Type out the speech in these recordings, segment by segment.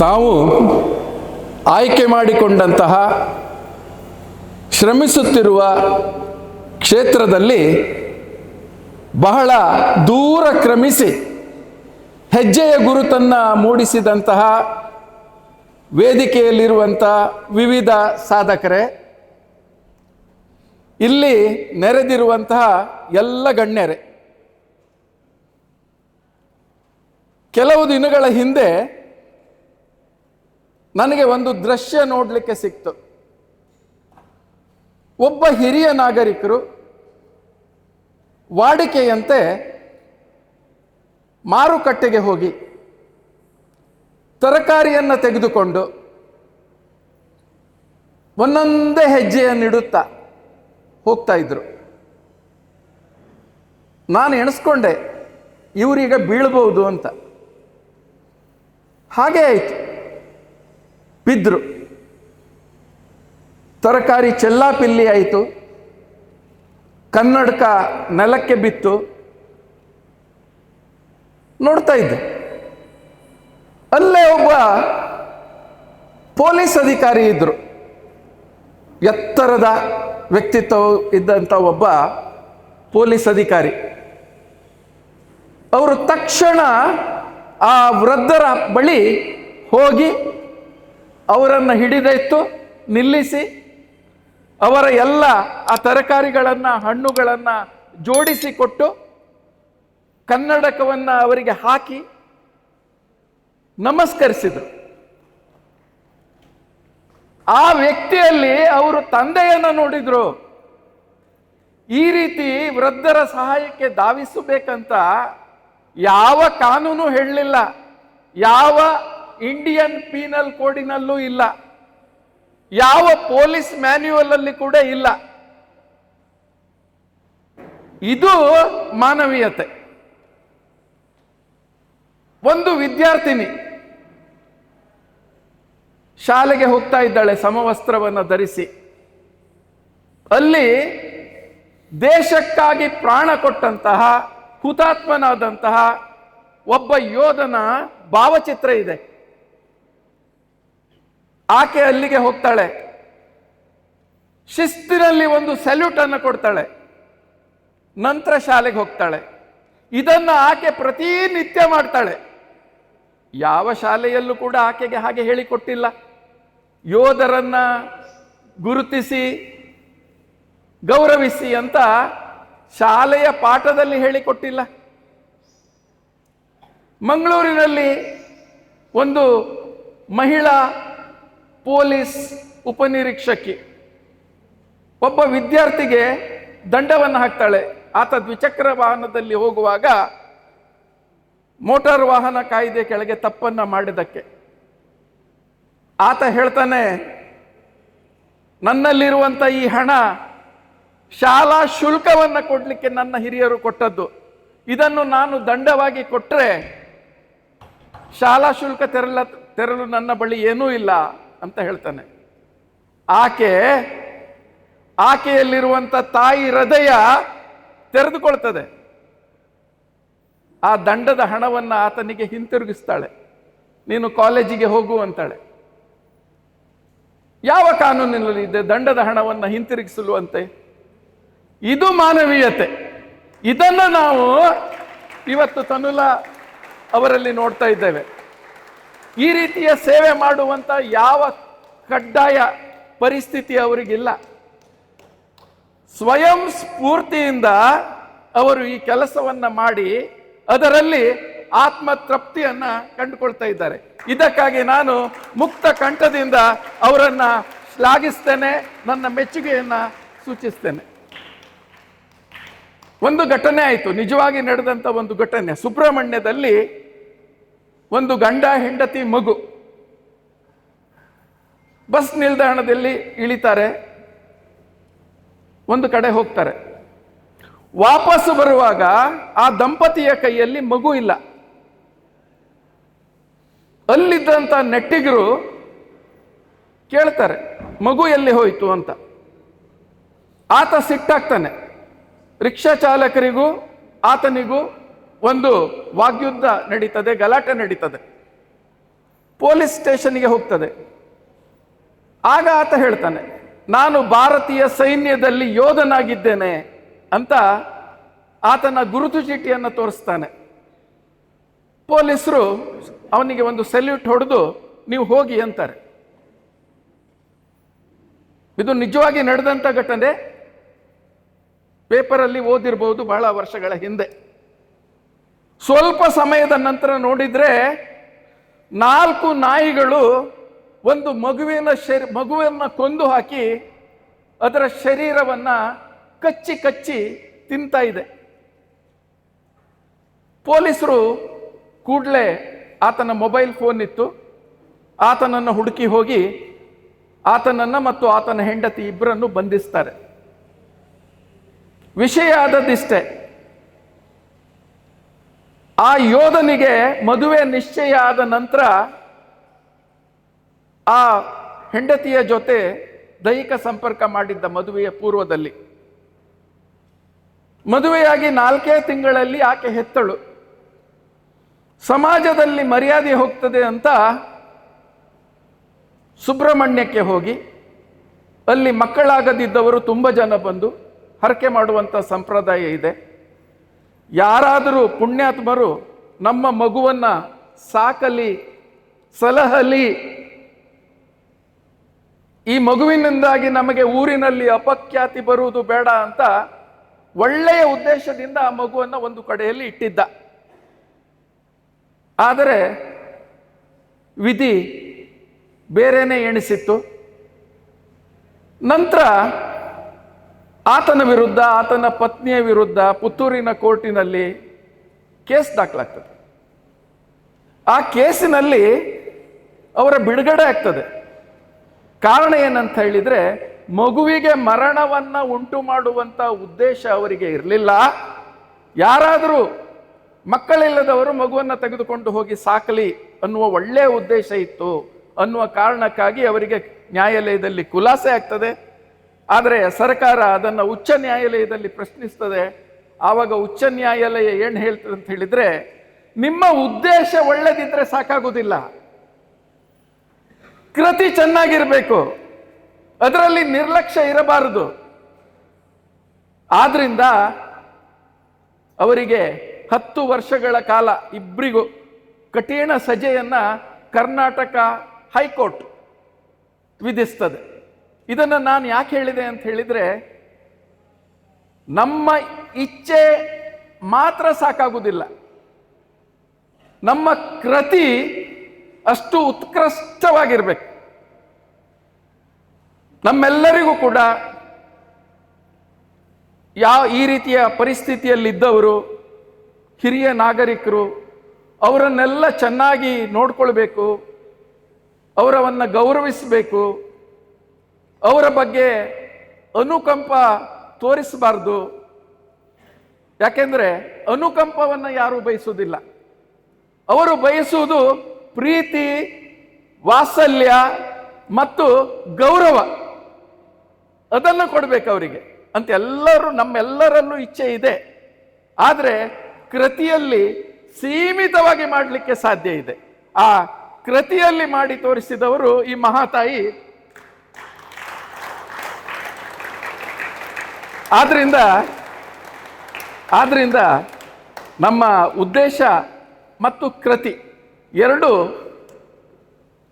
ತಾವು ಆಯ್ಕೆ ಮಾಡಿಕೊಂಡಂತಹ ಶ್ರಮಿಸುತ್ತಿರುವ ಕ್ಷೇತ್ರದಲ್ಲಿ ಬಹಳ ದೂರ ಕ್ರಮಿಸಿ ಹೆಜ್ಜೆಯ ಗುರುತನ್ನು ಮೂಡಿಸಿದಂತಹ ವೇದಿಕೆಯಲ್ಲಿರುವಂಥ ವಿವಿಧ ಸಾಧಕರೇ, ಇಲ್ಲಿ ನೆರೆದಿರುವಂತಹ ಎಲ್ಲ ಗಣ್ಯರೇ, ಕೆಲವು ದಿನಗಳ ಹಿಂದೆ ನನಗೆ ಒಂದು ದೃಶ್ಯ ನೋಡಲಿಕ್ಕೆ ಸಿಕ್ತು. ಒಬ್ಬ ಹಿರಿಯ ನಾಗರಿಕರು ವಾಡಿಕೆಯಂತೆ ಮಾರುಕಟ್ಟೆಗೆ ಹೋಗಿ ತರಕಾರಿಯನ್ನು ತೆಗೆದುಕೊಂಡು ಒಂದೊಂದೇ ಹೆಜ್ಜೆಯನ್ನಿಡುತ್ತಾ ಹೋಗ್ತಾ ಇದ್ರು. ನಾನು ಎಣಿಸ್ಕೊಂಡೆ, ಇವರೀಗ ಬೀಳ್ಬೋದು ಅಂತ. ಹಾಗೇ ಆಯಿತು. ಬಿದ್ದರು ತರಕಾರಿ ಚೆಲ್ಲಾಪಿಲ್ಲಿ ಆಯಿತು. ಕನ್ನಡಕ ನೆಲಕ್ಕೆ ಬಿತ್ತು. ನೋಡ್ತಾ ಇದ್ದೆ. ಅಲ್ಲೇ ಒಬ್ಬ ಪೊಲೀಸ್ ಅಧಿಕಾರಿ ಇದ್ದರು ಎತ್ತರದ ವ್ಯಕ್ತಿತ್ವ ಇದ್ದಂಥ ಒಬ್ಬ ಪೊಲೀಸ್ ಅಧಿಕಾರಿ. ಅವರು ತಕ್ಷಣ ಆ ವೃದ್ಧರ ಬಳಿ ಹೋಗಿ ಅವರನ್ನು ಹಿಡಿದೆತ್ತು, ನಿಲ್ಲಿಸಿ. ಅವರ ಎಲ್ಲ ಆ ತರಕಾರಿಗಳನ್ನು, ಹಣ್ಣುಗಳನ್ನು ಜೋಡಿಸಿಕೊಟ್ಟು ಕನ್ನಡಕವನ್ನು ಅವರಿಗೆ ಹಾಕಿ ನಮಸ್ಕರಿಸಿದರು. ಆ ವ್ಯಕ್ತಿಯಲ್ಲಿ ಅವರು ತಂದೆಯನ್ನು ನೋಡಿದ್ರು. ಈ ರೀತಿ ವೃದ್ಧರ ಸಹಾಯಕ್ಕೆ ಧಾವಿಸಬೇಕಂತ ಯಾವ ಕಾನೂನು ಹೇಳಲಿಲ್ಲ. ಯಾವ ಇಂಡಿಯನ್ ಪೀನಲ್ ಕೋಡಿನಲ್ಲೂ ಇಲ್ಲ ಯಾವ ಪೊಲೀಸ್ ಮ್ಯಾನ್ಯುವಲ್ ಅಲ್ಲಿ ಕೂಡ ಇಲ್ಲ ಇದು ಮಾನವೀಯತೆ ಒಂದು ವಿದ್ಯಾರ್ಥಿನಿ ಶಾಲೆಗೆ ಹೋಗ್ತಾ ಇದ್ದಾಳೆ ಸಮವಸ್ತ್ರವನ್ನು ಧರಿಸಿ ಅಲ್ಲಿ ದೇಶಕ್ಕಾಗಿ ಪ್ರಾಣ ಕೊಟ್ಟಂತಹ ಹುತಾತ್ಮನಾದಂತಹ ಒಬ್ಬ ಯೋಧನ ಭಾವಚಿತ್ರ ಇದೆ ಆಕೆ ಅಲ್ಲಿಗೆ ಹೋಗ್ತಾಳೆ. ಶಿಸ್ತಿನಲ್ಲಿ ಒಂದು ಸೆಲ್ಯೂಟ್ ಅನ್ನು ಕೊಡ್ತಾಳೆ. ನಂತರ ಶಾಲೆಗೆ ಹೋಗ್ತಾಳೆ. ಇದನ್ನು ಆಕೆ ಪ್ರತಿನಿತ್ಯ ಮಾಡ್ತಾಳೆ. ಯಾವ ಶಾಲೆಯಲ್ಲೂ ಕೂಡ ಆಕೆಗೆ ಹಾಗೆ ಹೇಳಿಕೊಟ್ಟಿಲ್ಲ. ಯೋಧರನ್ನ ಗುರುತಿಸಿ, ಗೌರವಿಸಿ ಅಂತ ಶಾಲೆಯ ಪಾಠದಲ್ಲಿ ಹೇಳಿಕೊಟ್ಟಿಲ್ಲ. ಮಂಗಳೂರಿನಲ್ಲಿ ಒಂದು ಮಹಿಳಾ ಪೊಲೀಸ್ ಉಪನಿರೀಕ್ಷಕಿ. ಒಬ್ಬ ವಿದ್ಯಾರ್ಥಿಗೆ ದಂಡವನ್ನು ಹಾಕ್ತಾಳೆ. ಆತ ದ್ವಿಚಕ್ರ ವಾಹನದಲ್ಲಿ ಹೋಗುವಾಗ ಮೋಟಾರ್ ವಾಹನ ಕಾಯ್ದೆ ಕೆಳಗೆ ತಪ್ಪನ್ನು ಮಾಡಿದಕ್ಕೆ ಆತ ಹೇಳ್ತಾನೆ ನನ್ನಲ್ಲಿರುವಂಥ ಈ ಹಣ ಶಾಲಾ ಶುಲ್ಕವನ್ನು ಕೊಡಲಿಕ್ಕೆ ನನ್ನ ಹಿರಿಯರು ಕೊಟ್ಟದ್ದು. ಇದನ್ನು ನಾನು ದಂಡವಾಗಿ ಕೊಟ್ಟರೆ ಶಾಲಾ ಶುಲ್ಕ ತೆರಲ, ತೆರಲು ನನ್ನ ಬಳಿ ಏನೂ ಇಲ್ಲ. ಅಂತ ಹೇಳ್ತಾನೆ. ಆಕೆ ಆಕೆಯಲ್ಲಿರುವಂಥ ತಾಯಿ ಹೃದಯ ತೆರೆದುಕೊಳ್ತದೆ. ಆ ದಂಡದ ಹಣವನ್ನು ಆತನಿಗೆ ಹಿಂತಿರುಗಿಸ್ತಾಳೆ. ನೀನು ಕಾಲೇಜಿಗೆ ಹೋಗು ಅಂತಾಳೆ. ಯಾವ ಕಾನೂನಿನಲ್ಲಿ ಇದೆ ದಂಡದ ಹಣವನ್ನು ಹಿಂತಿರುಗಿಸಲು ಅಂತೆ ಇದು ಮಾನವೀಯತೆ. ಇದನ್ನು ನಾವು ಇವತ್ತು ತನುಲ ಅವರಲ್ಲಿ ನೋಡ್ತಾ ಇದ್ದೇವೆ. ಈ ರೀತಿಯ ಸೇವೆ ಮಾಡುವಂತ ಯಾವ ಕಡ್ಡಾಯ ಪರಿಸ್ಥಿತಿ ಅವರಿಗಿಲ್ಲ. ಸ್ವಯಂ ಸ್ಫೂರ್ತಿಯಿಂದ ಅವರು ಈ ಕೆಲಸವನ್ನು ಮಾಡಿ ಅದರಲ್ಲಿ ಆತ್ಮ ತೃಪ್ತಿಯನ್ನ ಕಂಡುಕೊಳ್ತಾ ಇದ್ದಾರೆ. ಇದಕ್ಕಾಗಿ ನಾನು ಮುಕ್ತ ಕಂಠದಿಂದ ಅವರನ್ನು ಶ್ಲಾಘಿಸ್ತೇನೆ, ನನ್ನ ಮೆಚ್ಚುಗೆಯನ್ನು ಸೂಚಿಸ್ತೇನೆ. ಒಂದು ಘಟನೆ ಆಯಿತು, ನಿಜವಾಗಿ ನಡೆದಂತ ಒಂದು ಘಟನೆ. ಸುಬ್ರಹ್ಮಣ್ಯದಲ್ಲಿ ಒಂದು ಗಂಡ ಹೆಂಡತಿ ಮಗು. ಬಸ್ ನಿಲ್ದಾಣದಲ್ಲಿ ಇಳಿತಾರೆ. ಒಂದು ಕಡೆ ಹೋಗ್ತಾರೆ. ವಾಪಸ್ಸು ಬರುವಾಗ ಆ ದಂಪತಿಯ ಕೈಯಲ್ಲಿ ಮಗು ಇಲ್ಲ. ಅಲ್ಲಿದ್ದಂಥ ನೆಟ್ಟಿಗರು ಕೇಳ್ತಾರೆ, ಮಗು ಎಲ್ಲಿ ಹೋಯಿತು ಅಂತ. ಆತ ಸಿಟ್ಟಾಗ್ತಾನೆ. ರಿಕ್ಷಾ ಚಾಲಕರಿಗೂ, ಆತನಿಗೂ ಒಂದು ವಾಗ್ಯುದ್ಧ ನಡೀತದೆ, ಗಲಾಟೆ ನಡೀತದೆ. ಪೊಲೀಸ್ ಸ್ಟೇಷನ್ಗೆ ಹೋಗ್ತದೆ. ಆಗ ಆತ ಹೇಳ್ತಾನೆ, ನಾನು ಭಾರತೀಯ ಸೈನ್ಯದಲ್ಲಿ ಯೋಧನಾಗಿದ್ದೇನೆ ಅಂತ ಆತನ ಗುರುತು ಚೀಟಿಯನ್ನು ತೋರಿಸ್ತಾನೆ. ಪೊಲೀಸರು ಅವನಿಗೆ ಒಂದು ಸೆಲ್ಯೂಟ್ ಹೊಡೆದು, ನೀವು ಹೋಗಿ ಅಂತಾರೆ. ಇದು ನಿಜವಾಗಿ ನಡೆದಂತ ಘಟನೆ. ಪೇಪರಲ್ಲಿ ಓದಿರಬಹುದು ಬಹಳ ವರ್ಷಗಳ ಹಿಂದೆ. ಸ್ವಲ್ಪ ಸಮಯದ ನಂತರ ನೋಡಿದ್ರೆ ನಾಲ್ಕು ನಾಯಿಗಳು ಒಂದು ಮಗುವಿನ ಶರಿ, ಮಗುವನ್ನು ಕೊಂದು ಹಾಕಿ ಅದರ ಶರೀರವನ್ನ ಕಚ್ಚಿ ಕಚ್ಚಿ ತಿಂತಾ ಇದೆ. ಪೊಲೀಸರು ಕೂಡಲೇ ಆತನ ಮೊಬೈಲ್ ಫೋನ್ ಇತ್ತು. ಆತನನ್ನು ಹುಡುಕಿ ಹೋಗಿ ಆತನನ್ನು ಮತ್ತು ಆತನ ಹೆಂಡತಿ ಇಬ್ಬರನ್ನು ಬಂಧಿಸ್ತಾರೆ. ವಿಷಯ ಆದದ್ದಿಷ್ಟೇ. ಆ ಯೋಧನಿಗೆ ಮದುವೆ ನಿಶ್ಚಯ ಆದ ನಂತರ ಆ ಹೆಂಡತಿಯ ಜೊತೆ ದೈಹಿಕ ಸಂಪರ್ಕ ಮಾಡಿದ್ದ ಮದುವೆಯ ಪೂರ್ವದಲ್ಲಿ. ಮದುವೆಯಾಗಿ ನಾಲ್ಕೇ ತಿಂಗಳಲ್ಲಿ ಆಕೆ ಹೆತ್ತಳು. ಸಮಾಜದಲ್ಲಿ ಮರ್ಯಾದೆ ಹೋಗ್ತದೆ ಅಂತ ಸುಬ್ರಹ್ಮಣ್ಯಕ್ಕೆ ಹೋಗಿ, ಅಲ್ಲಿ ಮಕ್ಕಳಾಗದಿದ್ದವರು ತುಂಬ ಜನ ಬಂದು ಹರಕೆ ಮಾಡುವಂಥ ಸಂಪ್ರದಾಯ ಇದೆ. ಯಾರಾದರೂ ಪುಣ್ಯಾತ್ಮರು ನಮ್ಮ ಮಗುವನ್ನ ಸಾಕಲಿ, ಸಲಹಲಿ, ಈ ಮಗುವಿನಿಂದಾಗಿ ನಮಗೆ ಊರಿನಲ್ಲಿ ಅಪಖ್ಯಾತಿ ಬರುವುದು ಬೇಡ ಅಂತ ಒಳ್ಳೆಯ ಉದ್ದೇಶದಿಂದ ಆ ಮಗುವನ್ನು ಒಂದು ಕಡೆಯಲ್ಲಿ ಇಟ್ಟಿದ್ದ. ಆದರೆ ವಿಧಿ ಬೇರೆನೆ ಎಣಿಸಿತ್ತು. ನಂತರ ಆತನ ವಿರುದ್ಧ, ಆತನ ಪತ್ನಿಯ ವಿರುದ್ಧ ಪುತ್ತೂರಿನ ಕೋರ್ಟಿನಲ್ಲಿ ಕೇಸ್ ದಾಖಲಾಗ್ತದೆ. ಆ ಕೇಸಿನಲ್ಲಿ ಅವರ ಬಿಡುಗಡೆ ಆಗ್ತದೆ. ಕಾರಣ ಏನಂತ ಹೇಳಿದ್ರೆ, ಮಗುವಿಗೆ ಮರಣವನ್ನ ಉಂಟು ಮಾಡುವಂತ ಉದ್ದೇಶ ಅವರಿಗೆ ಇರಲಿಲ್ಲ. ಯಾರಾದರೂ ಮಕ್ಕಳಿಲ್ಲದವರು ಮಗುವನ್ನು ತೆಗೆದುಕೊಂಡು ಹೋಗಿ ಸಾಕಲಿ ಅನ್ನುವ ಒಳ್ಳೆಯ ಉದ್ದೇಶ ಇತ್ತು ಅನ್ನುವ ಕಾರಣಕ್ಕಾಗಿ ಅವರಿಗೆ ನ್ಯಾಯಾಲಯದಲ್ಲಿ ಖುಲಾಸೆ ಆಗ್ತದೆ. ಆದರೆ ಸರ್ಕಾರ ಅದನ್ನು ಉಚ್ಚ ನ್ಯಾಯಾಲಯದಲ್ಲಿ ಪ್ರಶ್ನಿಸ್ತದೆ. ಆವಾಗ ಉಚ್ಚ ನ್ಯಾಯಾಲಯ ಏನು ಹೇಳ್ತದೆ ಅಂತ ಹೇಳಿದ್ರೆ, ನಿಮ್ಮ ಉದ್ದೇಶ ಒಳ್ಳೆದಿದ್ರೆ ಸಾಕಾಗುವುದಿಲ್ಲ ಕೃತಿ ಚೆನ್ನಾಗಿರಬೇಕು. ಅದರಲ್ಲಿ ನಿರ್ಲಕ್ಷ್ಯ ಇರಬಾರದು. ಆದ್ರಿಂದ ಅವರಿಗೆ ಹತ್ತು ವರ್ಷಗಳ ಕಾಲ ಇಬ್ಬರಿಗೂ ಕಠಿಣ ಸಜೆಯನ್ನ ಕರ್ನಾಟಕ ಹೈಕೋರ್ಟ್ ವಿಧಿಸ್ತದೆ. ಇದನ್ನು ನಾನು ಯಾಕೆ ಹೇಳಿದೆ ಅಂತ ಹೇಳಿದರೆ, ನಮ್ಮ ಇಚ್ಛೆ ಮಾತ್ರ ಸಾಕಾಗುವುದಿಲ್ಲ ನಮ್ಮ ಕೃತಿ ಅಷ್ಟು ಉತ್ಕೃಷ್ಟವಾಗಿರ್ಬೇಕು. ನಮ್ಮೆಲ್ಲರಿಗೂ ಕೂಡ ಯಾವ ಈ ರೀತಿಯ ಪರಿಸ್ಥಿತಿಯಲ್ಲಿದ್ದವರು, ಹಿರಿಯ ನಾಗರಿಕರು, ಅವರನ್ನೆಲ್ಲ ಚೆನ್ನಾಗಿ ನೋಡ್ಕೊಳ್ಬೇಕು, ಅವರವನ್ನು ಗೌರವಿಸಬೇಕು ಅವರ ಬಗ್ಗೆ ಅನುಕಂಪ ತೋರಿಸಬಾರ್ದು. ಯಾಕೆಂದ್ರೆ ಅನುಕಂಪವನ್ನು ಯಾರು ಬಯಸುವುದಿಲ್ಲ. ಅವರು ಬಯಸುವುದು ಪ್ರೀತಿ, ವಾತ್ಸಲ್ಯ ಮತ್ತು ಗೌರವ. ಅದನ್ನು ಕೊಡಬೇಕು ಅವರಿಗೆ. ಅಂತ ಎಲ್ಲರೂ ನಮ್ಮೆಲ್ಲರಲ್ಲೂ ಇಚ್ಛೆ ಇದೆ. ಆದರೆ ಕೃತಿಯಲ್ಲಿ ಸೀಮಿತವಾಗಿ ಮಾಡಲಿಕ್ಕೆ ಸಾಧ್ಯ ಇದೆ. ಆ ಕೃತಿಯಲ್ಲಿ ಮಾಡಿ ತೋರಿಸಿದವರು ಈ ಮಹಾತಾಯಿ ಆದ್ರಿಂದ ಆದ್ದರಿಂದ ನಮ್ಮ ಉದ್ದೇಶ ಮತ್ತು ಕೃತಿ ಎರಡು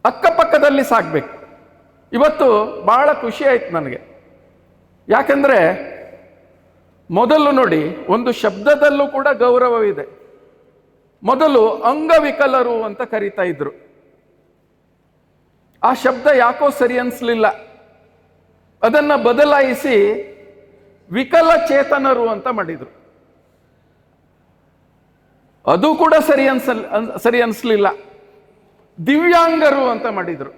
ಅಕ್ಕಪಕ್ಕದಲ್ಲಿ ಸಾಗಬೇಕು ಇವತ್ತು ಭಾಳ ಖುಷಿ ಆಯ್ತು ನನಗೆ. ಯಾಕಂದ್ರೆ ಮೊದಲು ನೋಡಿ, ಒಂದು ಶಬ್ದದಲ್ಲೂ ಕೂಡ ಗೌರವವಿದೆ. ಮೊದಲು ಅಂಗವಿಕಲರು ಅಂತ ಕರೀತಾ ಇದ್ರು. ಆ ಶಬ್ದ ಯಾಕೋ ಸರಿ ಅನ್ಸ್ಲಿಲ್ಲ. ಅದನ್ನ ಬದಲಾಯಿಸಿ ವಿಕಲಚೇತನರು ಅಂತ ಮಾಡಿದ್ರು. ಅದು ಕೂಡ ಸರಿ ಅನ್ಸಲ್, ಅನ್- ಸರಿ ಅನ್ಸ್ಲಿಲ್ಲ. ದಿವ್ಯಾಂಗರು ಅಂತ ಮಾಡಿದ್ರು.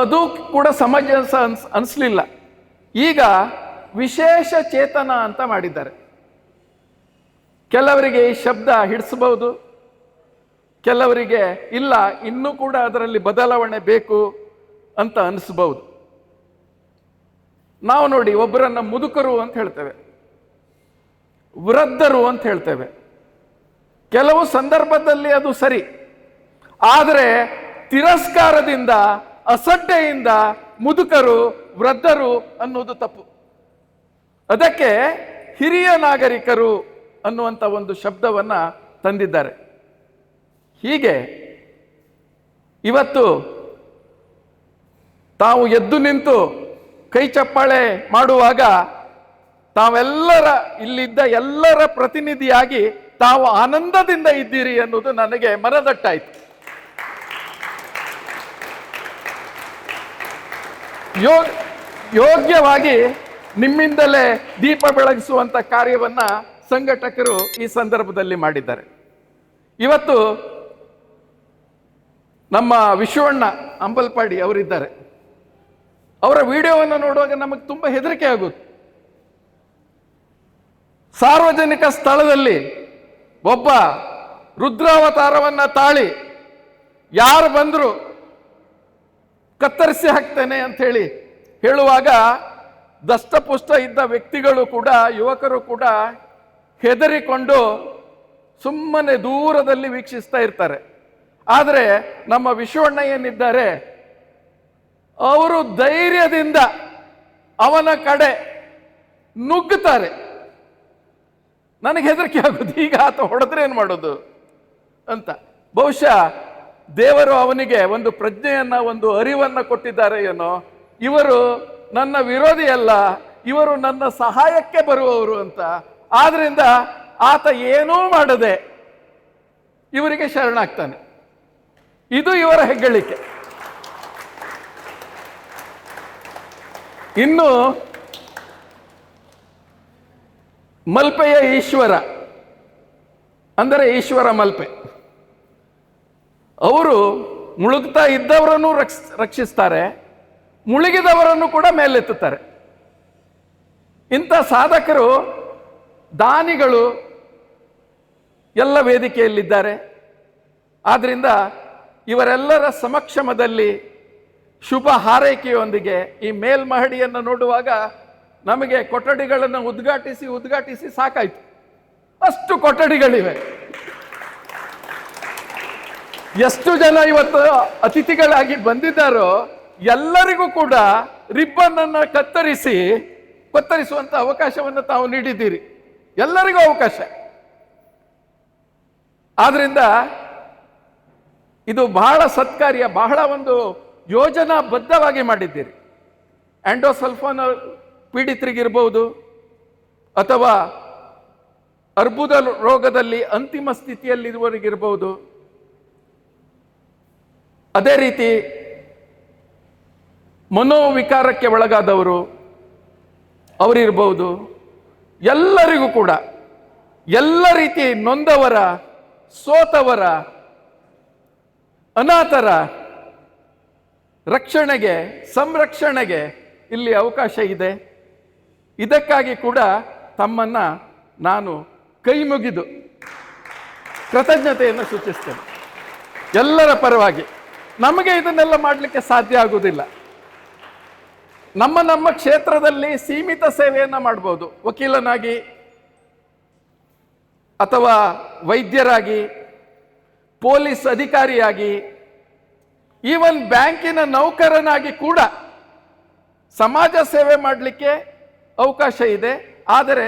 ಅದು ಕೂಡ ಸಮಾಜ ಅನ್ಸ್- ಅನ್ಸ್ಲಿಲ್ಲ. ಈಗ ವಿಶೇಷ ಚೇತನ ಅಂತ ಮಾಡಿದ್ದಾರೆ. ಕೆಲವರಿಗೆ ಈ ಶಬ್ದ ಹಿಡಿಸಬಹುದು ಕೆಲವರಿಗೆ ಇಲ್ಲ, ಇನ್ನೂ ಕೂಡ ಅದರಲ್ಲಿ ಬದಲಾವಣೆ ಬೇಕು ಅಂತ ಅನಿಸ್ಬಹುದು ನಾವು ನೋಡಿ ಒಬ್ಬರನ್ನ ಮುದುಕರು ಅಂತ ಹೇಳ್ತೇವೆ, ವೃದ್ಧರು ಅಂತ ಹೇಳ್ತೇವೆ. ಕೆಲವು ಸಂದರ್ಭದಲ್ಲಿ ಅದು ಸರಿ, ಆದರೆ ತಿರಸ್ಕಾರದಿಂದ, ಅಸಡ್ಡೆಯಿಂದ ಮುದುಕರು, ವೃದ್ಧರು ಅನ್ನೋದು ತಪ್ಪು. ಅದಕ್ಕೆ ಹಿರಿಯ ನಾಗರಿಕರು ಅನ್ನುವಂಥ ಒಂದು ಶಬ್ದವನ್ನು ತಂದಿದ್ದಾರೆ. ಹೀಗೆ ಇವತ್ತು ತಾವು ಎದ್ದು ನಿಂತು ಕೈ ಚಪ್ಪಾಳೆ ಮಾಡುವಾಗ ತಾವೆಲ್ಲರ ಇಲ್ಲಿದ್ದ ಎಲ್ಲರ ಪ್ರತಿನಿಧಿಯಾಗಿ ತಾವು ಆನಂದದಿಂದ ಇದ್ದೀರಿ ಅನ್ನೋದು ನನಗೆ ಮನದಟ್ಟಾಯಿತು. ಯೋಗ ಯೋಗ್ಯವಾಗಿ ನಿಮ್ಮಿಂದಲೇ ದೀಪ ಬೆಳಗಿಸುವಂತ ಕಾರ್ಯವನ್ನ ಸಂಘಟಕರು ಈ ಸಂದರ್ಭದಲ್ಲಿ ಮಾಡಿದ್ದಾರೆ. ಇವತ್ತು ನಮ್ಮ ವಿಶ್ವಣ್ಣ ಅಂಬಲ್ಪಾಡಿ ಅವರಿದ್ದಾರೆ. ಅವರ ವಿಡಿಯೋವನ್ನು ನೋಡುವಾಗ ನಮಗೆ ತುಂಬಾ ಹೆದರಿಕೆ ಆಗುತ್ತೆ. ಸಾರ್ವಜನಿಕ ಸ್ಥಳದಲ್ಲಿ ಒಬ್ಬ ರುದ್ರಾವತಾರವನ್ನ ತಾಳಿ ಯಾರು ಬಂದರು ಕತ್ತರಿಸಿ ಹಾಕ್ತೇನೆ ಅಂತ ಹೇಳಿ ಹೇಳುವಾಗ ದಷ್ಟಪುಷ್ಟ ಇದ್ದ ವ್ಯಕ್ತಿಗಳು ಕೂಡ, ಯುವಕರು ಕೂಡ ಹೆದರಿಕೊಂಡು ಸುಮ್ಮನೆ ದೂರದಲ್ಲಿ ವೀಕ್ಷಿಸ್ತಾ ಇರ್ತಾರೆ. ಆದರೆ ನಮ್ಮ ವಿಶ್ವಣ್ಣ ಏನಿದ್ದಾರೆ ಅವರು ಧೈರ್ಯದಿಂದ ಅವನ ಕಡೆ ನುಗ್ಗುತ್ತಾರೆ. ನನಗೆ ಹೆದರಿಕೆ ಆಗೋದು, ಈಗ ಆತ ಹೊಡೆದ್ರೆ ಏನು ಮಾಡೋದು ಅಂತ. ಬಹುಶಃ ದೇವರು ಅವನಿಗೆ ಒಂದು ಪ್ರಜ್ಞೆಯನ್ನು, ಒಂದು ಅರಿವನ್ನು ಕೊಟ್ಟಿದ್ದಾರೆ ಏನೋ. ಇವರು ನನ್ನ ವಿರೋಧಿ ಅಲ್ಲ, ಇವರು ನನ್ನ ಸಹಾಯಕ್ಕೆ ಬರುವವರು ಅಂತ. ಆದ್ರಿಂದ ಆತ ಏನೂ ಮಾಡದೆ ಇವರಿಗೆ ಶರಣಾಗ್ತಾನೆ. ಇದು ಇವರ ಹೆಗ್ಗಳಿಕೆ. ಇನ್ನು ಮಲ್ಪೆಯ ಈಶ್ವರ, ಅಂದರೆ ಈಶ್ವರ ಮಲ್ಪೆ. ಅವರು ಮುಳುಗ್ತಾ ಇದ್ದವರನ್ನು ರಕ್ಷ, ರಕ್ಷಿಸ್ತಾರೆ, ಮುಳುಗಿದವರನ್ನು ಕೂಡ ಮೇಲೆತ್ತುತ್ತಾರೆ. ಇಂಥ ಸಾಧಕರು, ದಾನಿಗಳು ಎಲ್ಲ ವೇದಿಕೆಯಲ್ಲಿದ್ದಾರೆ. ಆದ್ದರಿಂದ ಇವರೆಲ್ಲರ ಸಮಕ್ಷಮದಲ್ಲಿ ಶುಭ ಹಾರೈಕೆಯೊಂದಿಗೆ ಈ ಮೇಲ್ಮಹಡಿಯನ್ನು ನೋಡುವಾಗ ನಮಗೆ ಕೊಠಡಿಗಳನ್ನು ಉದ್ಘಾಟಿಸಿ ಉದ್ಘಾಟಿಸಿ ಸಾಕಾಯ್ತು. ಅಷ್ಟು ಕೊಠಡಿಗಳಿವೆ. ಎಷ್ಟು ಜನ ಇವತ್ತು ಅತಿಥಿಗಳಾಗಿ ಬಂದಿದ್ದಾರೋ ಎಲ್ಲರಿಗೂ ಕೂಡ ರಿಬ್ಬನ್ ಅನ್ನು ಕತ್ತರಿಸಿ ಕತ್ತರಿಸುವಂತ ಅವಕಾಶವನ್ನು ತಾವು ನೀಡಿದ್ದೀರಿ. ಎಲ್ಲರಿಗೂ ಅವಕಾಶ. ಆದ್ರಿಂದ ಇದು ಬಹಳ ಸತ್ಕಾರ್ಯ, ಬಹಳ ಒಂದು ಯೋಜನಾ ಬದ್ಧವಾಗಿ ಮಾಡಿದ್ದೀರಿ. ಆಂಡೋಸಲ್ಫಾನ್ ಪೀಡಿತರಿಗಿರ್ಬೋದು, ಅಥವಾ ಅರ್ಬುದ ರೋಗದಲ್ಲಿ ಅಂತಿಮ ಸ್ಥಿತಿಯಲ್ಲಿರುವವರಿಗಿರ್ಬೋದು. ಅದೇ ರೀತಿ ಮನೋವಿಕಾರಕ್ಕೆ ಒಳಗಾದವರು ಅವರಿರ್ಬೋದು. ಎಲ್ಲರಿಗೂ ಕೂಡ ಎಲ್ಲ ರೀತಿ ನೊಂದವರ, ಸೋತವರ, ಅನಾಥರ ರಕ್ಷಣೆಗೆ, ಸಂರಕ್ಷಣೆಗೆ ಇಲ್ಲಿ ಅವಕಾಶ ಇದೆ. ಇದಕ್ಕಾಗಿ ಕೂಡ ತಮ್ಮನ್ನ ನಾನು ಕೈ ಮುಗಿದು ಕೃತಜ್ಞತೆಯನ್ನು ಸೂಚಿಸ್ತೇನೆ. ಎಲ್ಲರ ಪರವಾಗಿ ನಮಗೆ ಇದನ್ನೆಲ್ಲ ಮಾಡಲಿಕ್ಕೆ ಸಾಧ್ಯ ಆಗುವುದಿಲ್ಲ. ನಮ್ಮ ನಮ್ಮ ಕ್ಷೇತ್ರದಲ್ಲಿ ಸೀಮಿತ ಸೇವೆಯನ್ನು ಮಾಡ್ಬೋದು. ವಕೀಲನಾಗಿ ಅಥವಾ ವೈದ್ಯರಾಗಿ, ಪೊಲೀಸ್ ಅಧಿಕಾರಿಯಾಗಿ ಈವನ್ ಬ್ಯಾಂಕಿನ ನೌಕರನಾಗಿ ಕೂಡ ಸಮಾಜ ಸೇವೆ ಮಾಡಲಿಕ್ಕೆ ಅವಕಾಶ ಇದೆ, ಆದರೆ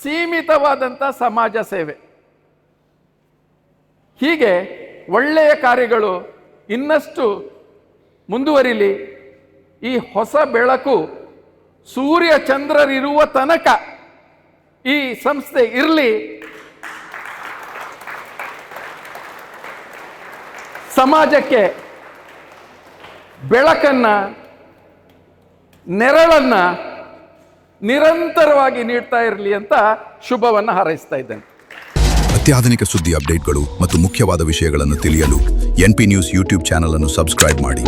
ಸೀಮಿತವಾದಂಥ ಸಮಾಜ ಸೇವೆ. ಹೀಗೆ ಒಳ್ಳೆಯ ಕಾರ್ಯಗಳು ಇನ್ನಷ್ಟು ಮುಂದುವರಿಲಿ. ಈ ಹೊಸ ಬೆಳಕು ಸೂರ್ಯ ಚಂದ್ರರಿರುವ ತನಕ ಈ ಸಂಸ್ಥೆ ಇರಲಿ. ಸಮಾಜಕ್ಕೆ ಬೆಳಕನ್ನ, ನೆರಳನ್ನು ನಿರಂತರವಾಗಿ ನೀಡ್ತಾ ಇರಲಿ ಅಂತ ಶುಭವನ್ನು ಹಾರೈಸ್ತಾ ಇದ್ದೇನೆ. ಅತ್ಯಾಧುನಿಕ ಸುದ್ದಿ ಅಪ್ಡೇಟ್ಗಳು ಮತ್ತು ಮುಖ್ಯವಾದ ವಿಷಯಗಳನ್ನು ತಿಳಿಯಲು ಎನ್ಪಿ ನ್ಯೂಸ್ ಯೂಟ್ಯೂಬ್ ಚಾನಲ್ ಅನ್ನು ಸಬ್ಸ್ಕ್ರೈಬ್ ಮಾಡಿ.